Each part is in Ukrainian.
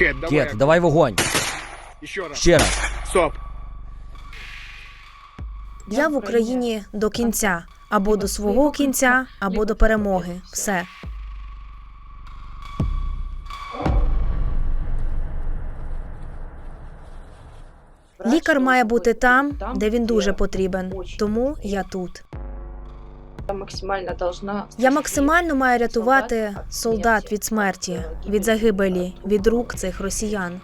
Кэт, давай. Кет, давай вогонь. Еще раз. Ще раз. Стоп. Я в Україні до кінця або до свого кінця, або до перемоги. Все. Лікар має бути там, де він дуже потрібен. Тому я тут. Максимально должна Я максимально маю рятувати солдат від смерті, від загибелі, від рук цих росіян.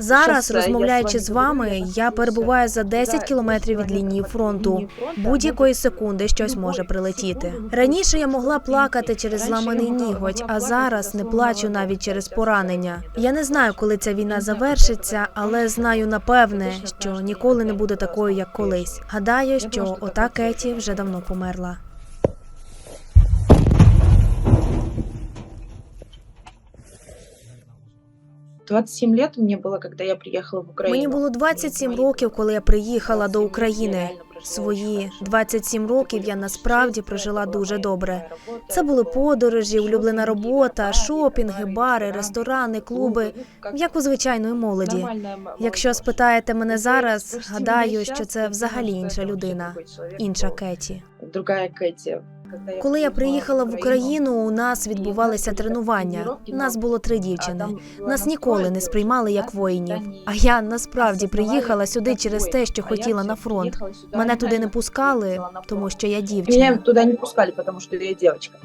Зараз, розмовляючи з вами, я перебуваю за 10 кілометрів від лінії фронту. Будь-якої секунди щось може прилетіти. Раніше я могла плакати через зламаний ніготь, а зараз не плачу навіть через поранення. Я не знаю, коли ця війна завершиться, але знаю напевне, що ніколи не буде такою, як колись. Гадаю, що ота Кеті вже давно померла. Двадцать семь лет мне было, когда я приехала в Украину. Мені було 27 років, коли я приїхала до України. Свої 27 років я насправді прожила дуже добре. Це були подорожі, улюблена робота, шопінги, бари, ресторани, клуби, як у звичайної молоді. Якщо спитаєте мене зараз, гадаю, що це взагалі інша людина, інша Кеті. Другая Кэти. Коли я приїхала в Україну, у нас відбувалися тренування. Нас було три дівчини. Нас ніколи не сприймали як воїнів. А я насправді приїхала сюди через те, що хотіла на фронт. Мене туди не пускали, тому що я дівчина. туда не пускали, потому что я девочка.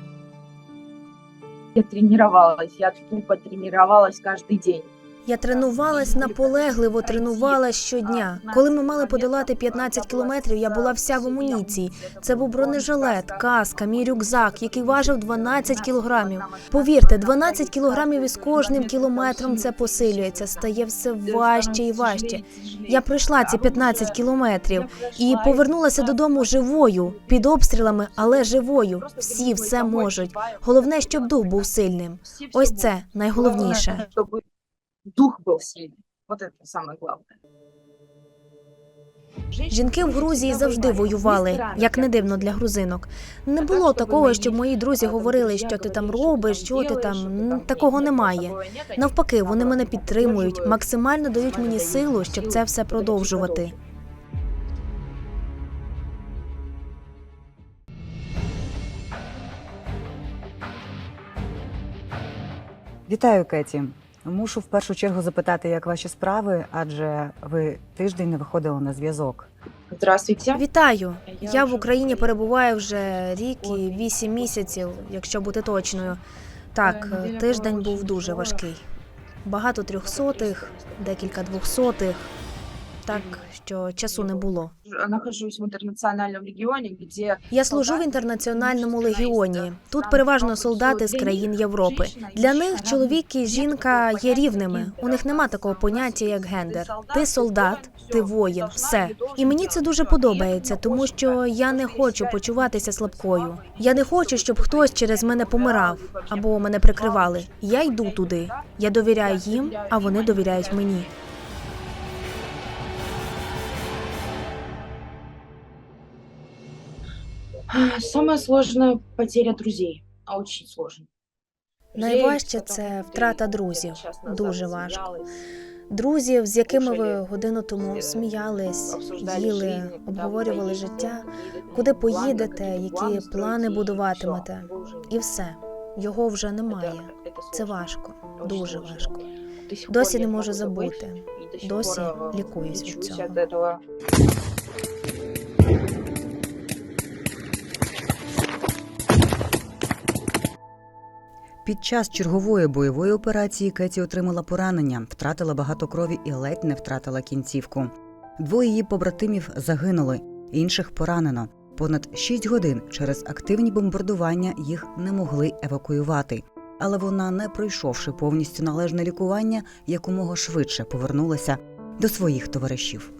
Я тренировалась, я тупо тренировалась каждый день. Я тренувалась наполегливо, тренувалась щодня. Коли ми мали подолати 15 кілометрів, я була вся в амуніції. Це був бронежилет, каска, мій рюкзак, який важив 12 кілограмів. Повірте, 12 кілограмів із кожним кілометром це посилюється, стає все важче і важче. Я пройшла ці 15 кілометрів і повернулася додому живою, під обстрілами, але живою. Всі все можуть. Головне, щоб дух був сильним. Ось це найголовніше Чтобы дух был сильный. Вот это самое главное. Жінки в Грузії завжди воювали, як не дивно для грузинок. Не було такого, щоб мої друзі говорили, що ти там робиш, що ти там. М, Такого немає. Навпаки, вони мене підтримують, максимально дають мені силу, щоб це все продовжувати. Вітаю, Кеті. Мушу в першу чергу запитати, як ваші справи, адже ви тиждень не виходили на зв'язок. Здравствуйте. Вітаю! Я в Україні перебуваю вже рік і вісім місяців, якщо бути точною. Так, тиждень був дуже важкий. Багато трьохсотих, декілька двохсотих. Так що часу не було. Нахожусь в интернациональном регионе, где Я служу в інтернаціональному легіоні. Тут переважно солдати з країн Європи. Для них чоловік і жінка є рівними. У них нема такого поняття, як гендер. Ти солдат, ти воїн, все. І мені це дуже подобається, тому що я не хочу почуватися слабкою. Я не хочу, щоб хтось через мене помирав або мене прикривали. Я йду туди. Я довіряю їм, а вони довіряють мені. А, самая сложная потеря друзей. А очень сложно. Найважче це втрата друзів. Дуже важко. Друзів, з якими ви годину тому сміялись, їли, обговорювали життя, куди поїдете, які плани будуватимете, і все. Його вже немає. Це важко, дуже важко. Досі не можу забути. Досі лікуюсь від цього. Під час чергової бойової операції Кеті отримала поранення, втратила багато крові і ледь не втратила кінцівку. Двоє її побратимів загинули, інших поранено. Понад шість годин через активні бомбардування їх не могли евакуювати. Але вона, не пройшовши повністю належне лікування, якомога швидше повернулася до своїх товаришів.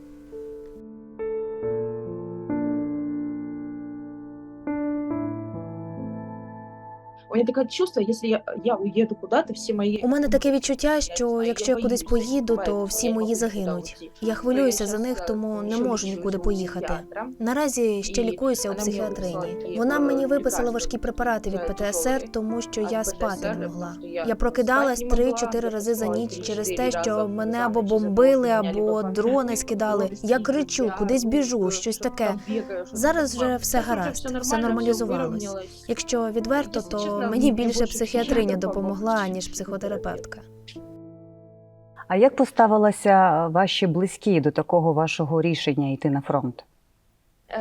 Меня такое чувство, если я, я уеду куда-то, все мои... У мене таке відчуття, що якщо я кудись поїду, то всі мої загинуть. Я хвилююся за них, тому не можу нікуди поїхати. Наразі ще лікуюся у психіатрині. Вона мені виписала важкі препарати від ПТСР, тому що я спати не могла. Я прокидалась 3-4 рази за ніч через те, що мене або бомбили, або дрони скидали. Я кричу, кудись біжу, щось таке. Зараз вже все гаразд, все нормалізувалось. Якщо відверто, то мені більше психіатриня допомогла, ніж психотерапевтка. А як поставилися ваші близькі до такого вашого рішення йти на фронт?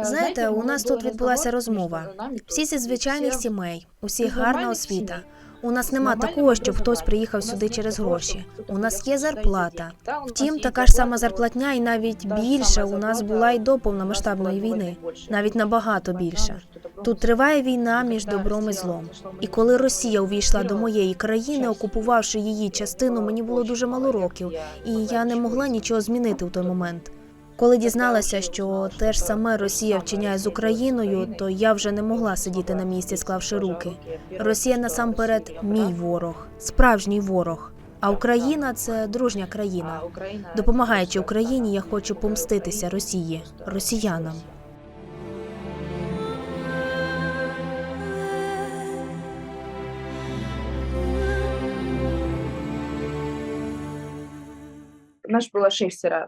Знаєте, у нас тут відбулася розмова. Всі зі звичайних сімей, усі гарна освіта. У нас нема такого, щоб хтось приїхав сюди через гроші. У нас є зарплата. Втім, така ж сама зарплатня, і навіть більше у нас була й до повномасштабної війни, навіть набагато більше. Тут триває війна між добром і злом. І коли Росія увійшла до моєї країни, окупувавши її частину, мені було дуже мало років, і я не могла нічого змінити в той момент. Коли дізналася, що те ж саме Росія вчиняє з Україною, то я вже не могла сидіти на місці, склавши руки. Росія насамперед мій ворог, справжній ворог. А Україна це дружня країна. Допомагаючи Україні, я хочу помститися Росії, росіянам. Нас було шестеро.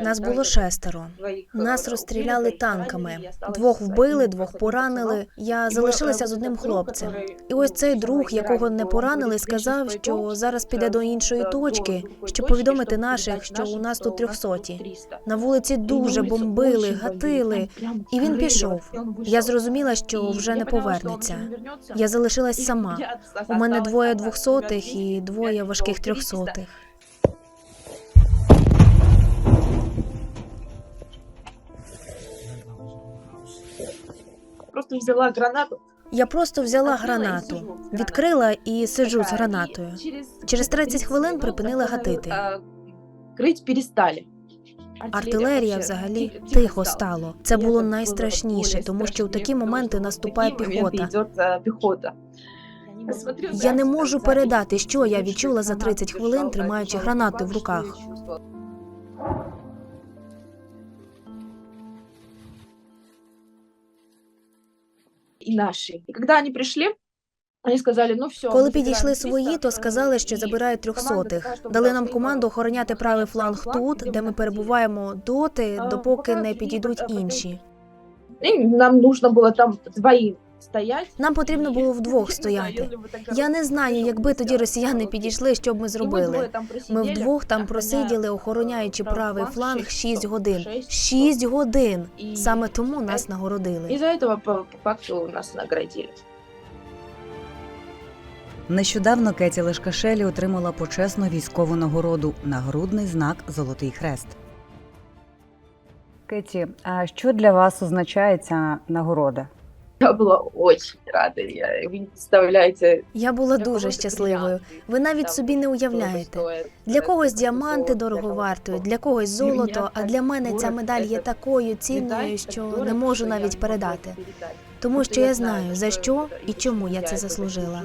Нас було шестеро. Нас е, розстріляли танками. Двох вбили, двох поранили. Я залишилася з одним хлопцем. І ось цей друг, якого не поранили, сказав, що зараз піде до іншої точки, щоб повідомити наших, що у нас тут трьохсоті. На вулиці дуже бомбили, гатили. І він пішов. Я зрозуміла, що вже не повернеться. Я залишилась сама. У мене двоє двохсотих і двоє важких трьохсотих. Просто взяла гранату. Я просто взяла гранату, відкрила і сиджу з гранатою. Через 30 хвилин припинили гатити. Крить перестали. Артилерія взагалі тихо стало. Це було найстрашніше, тому що в такі моменти наступає піхота. піхота. Я не можу передати, що я відчула за 30 хвилин, тримаючи гранати в руках. І наші. І коли вони прийшли, вони сказали, ну все. Коли підійшли свої, то сказали, що забирають трьохсотих. Дали нам команду охороняти правий фланг тут, де ми перебуваємо доти, допоки не підійдуть інші. І нам нужно було там двоїм. Нам потрібно було вдвох стояти. Я не знаю, якби тоді росіяни підійшли, що б ми зробили. Ми вдвох там просиділи, охороняючи правий фланг 6 годин. 6 годин. Саме тому нас нагородили. І за этого по, по факту нас наградили. Нещодавно Кеті Лешкашелі отримала почесну військову нагороду нагрудний знак Золотий Хрест. Кеті, а що для вас означає ця нагорода? Я була очень рада. Я, він представляється. Я була дуже щасливою. Ви навіть собі не уявляєте. Для когось діаманти дорого вартують, для когось золото. А для мене ця медаль є такою цінною, що не можу навіть передати. Тому що я знаю за що і чому я це заслужила.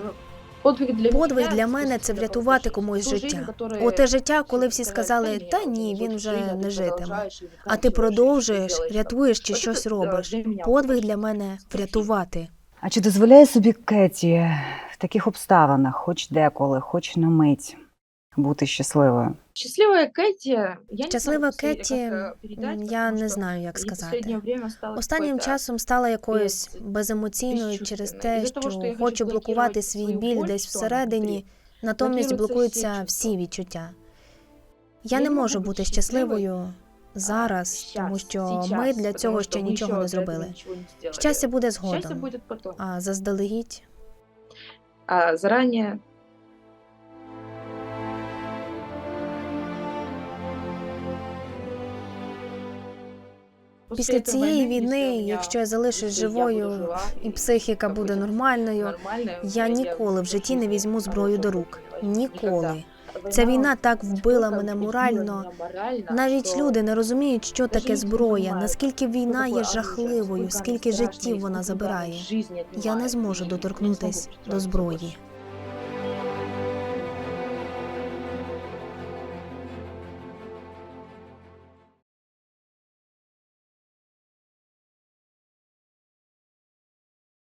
Подвиг для, Подвиг для мене це врятувати комусь життя. Оте життя, коли всі сказали, та ні, він вже не житиме. А ти продовжуєш, рятуєш чи щось робиш. Подвиг для мене врятувати. А чи дозволяє собі Кеті в таких обставинах, хоч деколи, хоч на мить, бути щасливою? Щаслива Кеті, я не Щаслива знаю, Кеті, як, я не знаю, як сказати. Останнім часом стала якоюсь беземоційною через те, що хочу блокувати свій біль десь всередині, натомість Блокуються всі відчуття. Я не можу бути щасливою зараз, тому що ми для цього ще нічого не зробили. Щастя буде згодом, а заздалегідь. А Після цієї війни, якщо я залишусь живою і психіка буде нормальною, я ніколи в житті не візьму зброю до рук. Ніколи. Ця війна так вбила мене морально. Навіть люди не розуміють, що таке зброя, наскільки війна є жахливою, скільки життів вона забирає. Я не зможу доторкнутись до зброї.